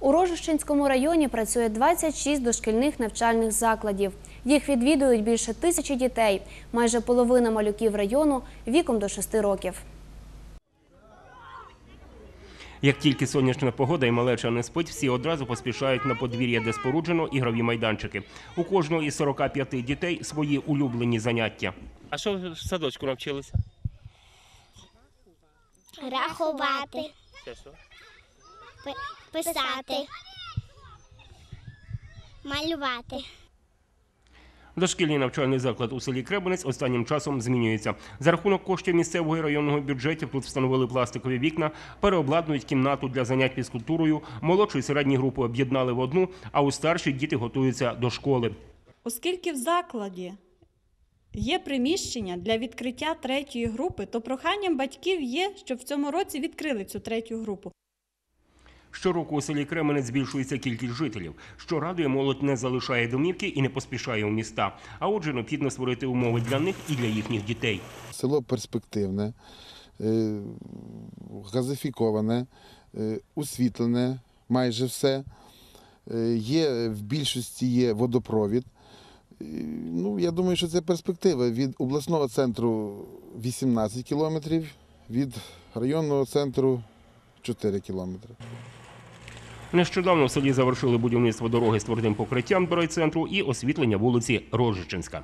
У Рожищенському районі працює 26 дошкільних навчальних закладів. Їх відвідують більше тисячі дітей. Майже половина малюків району віком до 6 років. Як тільки сонячна погода і малеча не спить, всі одразу поспішають на подвір'я, де споруджено ігрові майданчики. У кожного із 45 дітей свої улюблені заняття. А що в садочку навчилися? Рахувати, Це що? Пи- писати, малювати. Дошкільний навчальний заклад у селі Кребенець останнім часом змінюється. За рахунок коштів місцевого і районного бюджетів тут встановили пластикові вікна, переобладнують кімнату для занять фізкультурою, молодшу і середні групи об'єднали в одну, а у старшій діти готуються до школи. Оскільки в закладі є приміщення для відкриття третьої групи, то проханням батьків є, щоб в цьому році відкрили цю третю групу. Щороку у селі Кременець збільшується кількість жителів. Що радує, молодь не залишає домівки і не поспішає у міста. А отже, необхідно створити умови для них і для їхніх дітей. Село перспективне, е, газифіковане, е, освітлене, майже все. Е, Є в більшості є водопровід. Ну, я думаю, що це перспектива. Від обласного центру 18 кілометрів, від районного центру 4 кілометри. Нещодавно в селі завершили будівництво дороги з твердим покриттям до райцентру і освітлення вулиці Рожичинська.